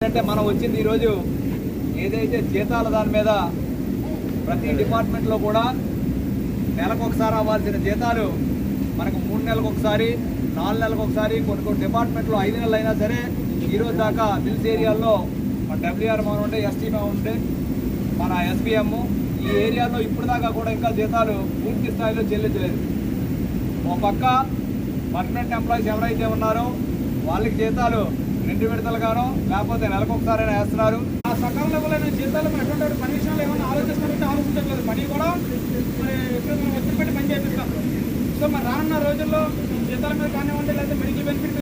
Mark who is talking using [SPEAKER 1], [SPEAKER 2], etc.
[SPEAKER 1] అంటే మనం వచ్చింది ఈరోజు ఏదైతే జీతాల దాని మీద ప్రతి డిపార్ట్మెంట్లో కూడా నెలకు ఒకసారి అవ్వాల్సిన జీతాలు మనకు మూడు నెలలకు ఒకసారి నాలుగు నెలలకు ఒకసారి కొన్ని కొన్ని డిపార్ట్మెంట్లో ఐదు నెలలు అయినా సరే ఈరోజు దాకా మిల్స్ ఏరియాల్లో మన డబ్ల్యూఆర్ మనం ఉంటే ఎస్టీ ఉంటే మన ఎస్బీఎం ఈ ఏరియాలో ఇప్పుడు దాకా కూడా ఇంకా జీతాలు పూర్తి స్థాయిలో చెల్లించలేదు. ఒక పక్క పర్మనెంట్ ఎంప్లాయీస్ ఎవరైతే ఉన్నారో వాళ్ళకి జీతాలు రెండు విడతలుగానో లేకపోతే నెలకు ఒకసారైనా వేస్తున్నారు.
[SPEAKER 2] ఆ సకాలంలో జీతాలు ఎటువంటి పని విషయంలో ఏమైనా ఆలోచిస్తారంటే ఆలోచించట్లేదు. పని కూడా మరి ఎప్పుడు మనం ఒత్తిడి పెట్టి పని చేపిస్తాం సో మరి రానున్న రోజుల్లో జీతాల మీద కానివ్వండి లేకపోతే మెడికల్ బెనిఫిట్